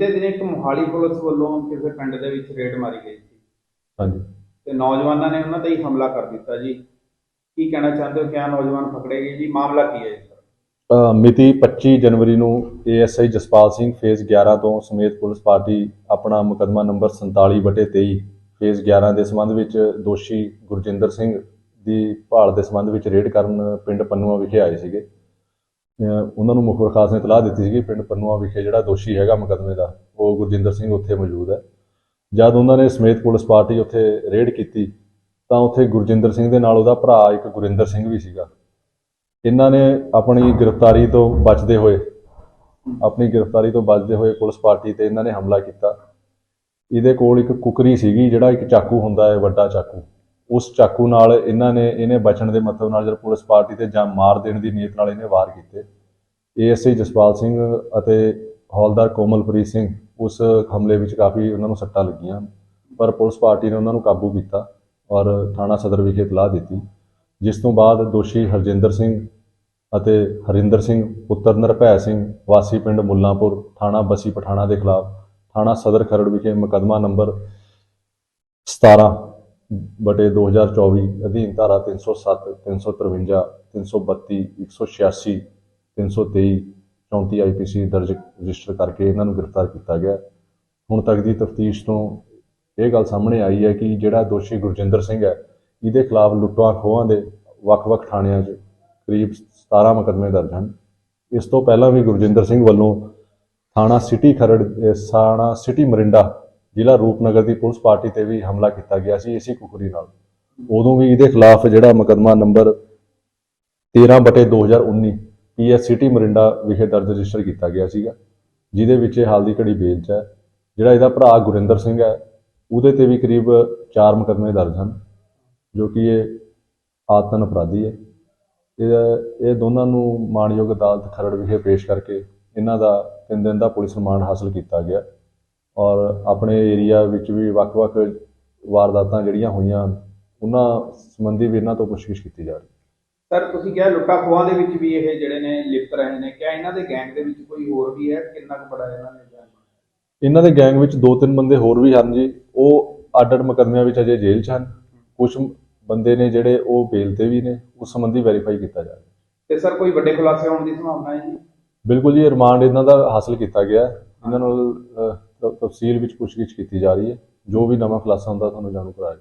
ਬੀਤੇ ਦਿਨ ਇੱਕ ਮੋਹਾਲੀ ਪੁਲਿਸ ਵੱਲੋਂ ਕਿਸੇ ਪਿੰਡ ਦੇ ਵਿੱਚ ਰੇਡ ਮਾਰੀ ਗਈ ਸੀ। ਹਾਂਜੀ। ਤੇ ਨੌਜਵਾਨਾਂ ਨੇ ਉਹਨਾਂ ਤੇ ਹੀ ਹਮਲਾ ਕਰ ਦਿੱਤਾ ਜੀ। ਕੀ ਕਹਿਣਾ ਚਾਹੁੰਦੇ ਹੋ? ਕਿਆ ਨੌਜਵਾਨ ਪਕੜੇ ਗਏ ਜੀ? ਮਾਮਲਾ ਕੀ ਹੈ ਜੀ ਸਰ ਅ, ਮਿਤੀ 25 ਜਨਵਰੀ ਨੂੰ ਏਐਸਆਈ ਜਸਪਾਲ ਸਿੰਘ ਫੇਜ਼ 11 ਤੋਂ ਸਮੇਤ ਪੁਲਿਸ ਪਾਰਟੀ ਆਪਣਾ ਮੁਕੱਦਮਾ ਨੰਬਰ 47/23 ਫੇਜ਼ 11 ਦੇ ਸੰਬੰਧ ਵਿੱਚ ਦੋਸ਼ੀ ਗੁਰਜਿੰਦਰ ਸਿੰਘ ਦੀ ਭਾਲ ਦੇ ਸੰਬੰਧ ਵਿੱਚ ਰੇਡ ਕਰਨ ਪਿੰਡ ਪੰਨੂਆ ਵਿਖੇ ਆਏ ਸੀਗੇ। ਉਹਨਾਂ ਨੂੰ ਮੁਖਬਰ ਖਾਸ ਨੇ ਇਤਲਾਹ ਦਿੱਤੀ ਸੀਗੀ, ਪਿੰਡ ਪੰਨੂਆ ਵਿਖੇ ਜਿਹੜਾ ਦੋਸ਼ੀ ਹੈਗਾ ਮੁਕੱਦਮੇ ਦਾ, ਉਹ ਗੁਰਜਿੰਦਰ ਸਿੰਘ ਉੱਥੇ ਮੌਜੂਦ ਹੈ। ਜਦ ਉਹਨਾਂ ਨੇ ਸਮੇਤ ਪੁਲਿਸ ਪਾਰਟੀ ਉੱਥੇ ਰੇਡ ਕੀਤੀ, ਤਾਂ ਉੱਥੇ ਗੁਰਜਿੰਦਰ ਸਿੰਘ ਦੇ ਨਾਲ ਉਹਦਾ ਭਰਾ ਇੱਕ ਗੁਰਿੰਦਰ ਸਿੰਘ ਵੀ ਸੀਗਾ। ਇਹਨਾਂ ਨੇ ਆਪਣੀ ਗ੍ਰਿਫਤਾਰੀ ਤੋਂ ਬਚਦੇ ਹੋਏ, ਆਪਣੀ ਗ੍ਰਿਫਤਾਰੀ ਤੋਂ ਬਚਦੇ ਹੋਏ ਪੁਲਿਸ ਪਾਰਟੀ ਤੇ ਇਹਨਾਂ ਨੇ ਹਮਲਾ ਕੀਤਾ। ਇਹਦੇ ਕੋਲ ਇੱਕ ਕੁਕਰੀ ਸੀਗੀ, ਜਿਹੜਾ ਇੱਕ ਚਾਕੂ ਹੁੰਦਾ ਹੈ, ਵੱਡਾ ਚਾਕੂ। ਉਸ ਚਾਕੂ ਨਾਲ ਇਹਨਾਂ ਨੇ, ਇਹਨੇ ਬਚਣ ਦੇ ਮਤਲਬ ਨਾਲ ਜਦ ਪੁਲਿਸ ਪਾਰਟੀ ਤੇ ਜਾਂ ਮਾਰ ਦੇਣ ਦੀ ਨੀਅਤ ਨਾਲ ਇਹਨੇ ਵਾਰ ਕੀਤੇ। ਏਐਸਆਈ ਜਸਪਾਲ ਸਿੰਘ ਅਤੇ ਹੌਲਦਾਰ ਕੋਮਲਪ੍ਰੀਤ ਸਿੰਘ ਉਸ ਹਮਲੇ ਵਿੱਚ ਕਾਫੀ ਉਹਨਾਂ ਨੂੰ ਸੱਟਾਂ ਲੱਗੀਆਂ, ਪਰ ਪੁਲਿਸ ਪਾਰਟੀ ਨੇ ਉਹਨਾਂ ਨੂੰ ਕਾਬੂ ਕੀਤਾ ਔਰ ਥਾਣਾ ਸਦਰ ਵਿਖੇ ਇਤਲਾਹ ਦਿੱਤੀ, ਜਿਸ ਤੋਂ ਬਾਅਦ ਦੋਸ਼ੀ ਹਰਜਿੰਦਰ ਸਿੰਘ ਅਤੇ ਹਰਿੰਦਰ ਸਿੰਘ, ਪੁੱਤਰ ਨਿਰਭੈ ਸਿੰਘ, ਵਾਸੀ ਪਿੰਡ ਮੁੱਲਾਂਪੁਰ, ਥਾਣਾ ਬਸੀ ਪਠਾਣਾ ਦੇ ਖਿਲਾਫ, ਥਾਣਾ ਸਦਰ ਖਰੜ ਵਿਖੇ ਮੁਕੱਦਮਾ ਨੰਬਰ 17 ਬਟੇ 2024 ਅਧੀਨ ਧਾਰਾ 307 353 332 186 323 34 ਆਈਪੀਸੀ ਦਰਜ ਰਜਿਸਟਰ ਕਰਕੇ ਇਹਨਾਂ ਨੂੰ ਗ੍ਰਿਫਤਾਰ ਕੀਤਾ ਗਿਆ। ਹੁਣ ਤੱਕ ਦੀ ਤਫਤੀਸ਼ ਤੋਂ ਇਹ ਗੱਲ ਸਾਹਮਣੇ ਆਈ ਹੈ ਕਿ ਜਿਹੜਾ ਦੋਸ਼ੀ ਗੁਰਜਿੰਦਰ ਸਿੰਘ ਹੈ, ਇਹਦੇ ਖਿਲਾਫ ਲੁੱਟਾਂ ਖੋਹਾਂ ਦੇ ਵੱਖ-ਵੱਖ ਥਾਣਿਆਂ 'ਚ ਕਰੀਬ 17 ਮੁਕੱਦਮੇ ਦਰਜ ਹਨ। ਇਸ ਤੋਂ ਪਹਿਲਾਂ ਵੀ ਗੁਰਜਿੰਦਰ ਸਿੰਘ ਵੱਲੋਂ ਥਾਣਾ ਸਿਟੀ ਖਰੜ, ਅਹ ਥਾਣਾ ਸਿਟੀ ਮਰਿੰਡਾ ਜ਼ਿਲ੍ਹਾ ਰੂਪਨਗਰ ਦੀ ਪੁਲਿਸ ਪਾਰਟੀ ਤੇ ਵੀ ਹਮਲਾ ਕੀਤਾ ਗਿਆ ਸੀ ਇਸੇ ਕੁਕਰੀ ਨਾਲ। ਉਦੋਂ ਵੀ ਇਹਦੇ ਖਿਲਾਫ ਜਿਹੜਾ ਮੁਕੱਦਮਾ ਨੰਬਰ 13 ਬਟੇ 2019 ਪੀਐਸ ਸਿਟੀ ਮਰਿੰਡਾ ਵਿਖੇ ਦਰਜ ਰਜਿਸਟਰ ਕੀਤਾ ਗਿਆ ਸੀਗਾ, ਜਿਹਦੇ ਵਿੱਚ ਇਹ ਹਾਲ ਦੀ ਘੜੀ ਬੇਲ 'ਚ ਹੈ। ਜਿਹੜਾ ਇਹਦਾ ਭਰਾ ਗੁਰਿੰਦਰ ਸਿੰਘ ਹੈ, ਉਹਦੇ ਤੇ ਵੀ ਕਰੀਬ 4 ਮੁਕੱਦਮੇ ਦਰਜ ਹਨ, ਜੋ ਕਿ ਇਹ ਆਤਨ ਅਪਰਾਧੀ ਹੈ। ਇਹ ਇਹ ਦੋਨਾਂ ਨੂੰ ਮਾਣਯੋਗ ਅਦਾਲਤ ਖਰੜ ਵਿਖੇ ਪੇਸ਼ ਕਰਕੇ ਇਹਨਾਂ ਦਾ ਤਿੰਨ ਦਿਨ ਦਾ ਪੁਲਿਸ ਰਿਮਾਂਡ ਹਾਸਲ ਕੀਤਾ ਗਿਆ। ਔਰ ਆਪਣੇ ਏਰੀਆ ਵਿੱਚ ਵੀ ਵੱਖ-ਵੱਖ ਵਾਰਦਾਤਾਂ ਜਿਹੜੀਆਂ ਹੋਈਆਂ ਉਹਨਾਂ ਸੰਬੰਧੀ ਵੀ ਇਹਨਾਂ ਤੋਂ ਪੁੱਛਗਿੱਛ ਕੀਤੀ ਜਾ ਰਹੀ ਹੈ। ਸਰ ਤੁਸੀਂ ਕਿਹਾ ਲੁੱਟਾ ਖੋਹਾਂ ਦੇ ਵਿੱਚ ਵੀ ਇਹ ਜਿਹੜੇ ਨੇ ਲਿਪਤ ਰਹੇ ਨੇ। ਕਿਆ ਇਹਨਾਂ ਦੇ ਗੈਂਗ ਦੇ ਵਿੱਚ ਕੋਈ ਹੋਰ ਵੀ ਹੈ? ਕਿੰਨਾ ਕੁ ਬੜਾ ਇਹਨਾਂ ਨੇ ਜਾਣ ਇਹਨਾਂ ਦੇ ਗੈਂਗ ਵਿੱਚ ਦੋ ਤਿੰਨ ਬੰਦੇ ਹੋਰ ਵੀ ਹਨ ਜੀ। ਉਹ ਅੱਡ-ਅੱਡ ਮੁਕੱਦਮਿਆਂ ਵਿੱਚ ਅਜੇ ਜੇਲ੍ਹ 'ਚ ਹਨ। ਕੁਝ ਬੰਦੇ ਨੇ ਜਿਹੜੇ ਉਹ ਬੇਲ ਤੇ ਵੀ ਨੇ। ਉਸ ਸੰਬੰਧੀ ਵੈਰੀਫਾਈ ਕੀਤਾ ਜਾ ਰਿਹਾ ਤੇ ਸਰ ਕੋਈ ਵੱਡੇ ਖੁਲਾਸੇ ਹੋਣ ਦੀ ਸੰਭਾਵਨਾ ਹੈ ਜੀ? ਬਿਲਕੁਲ ਜੀ ਰਿਮਾਂਡ ਇਹਨਾਂ ਦਾ ਹਾਸਲ ਕੀਤਾ ਗਿਆ ਹੈ। ਇਹਨਾਂ ਨਾਲ ਤਫਸੀਲ ਵਿੱਚ ਪੁੱਛਗਿੱਛ ਕੀਤੀ ਜਾ ਰਹੀ ਹੈ। ਜੋ ਵੀ ਨਵਾਂ ਖੁਲਾਸਾ ਹੁੰਦਾ, ਤੁਹਾਨੂੰ ਜਾਣੂ ਕਰਾਇਆ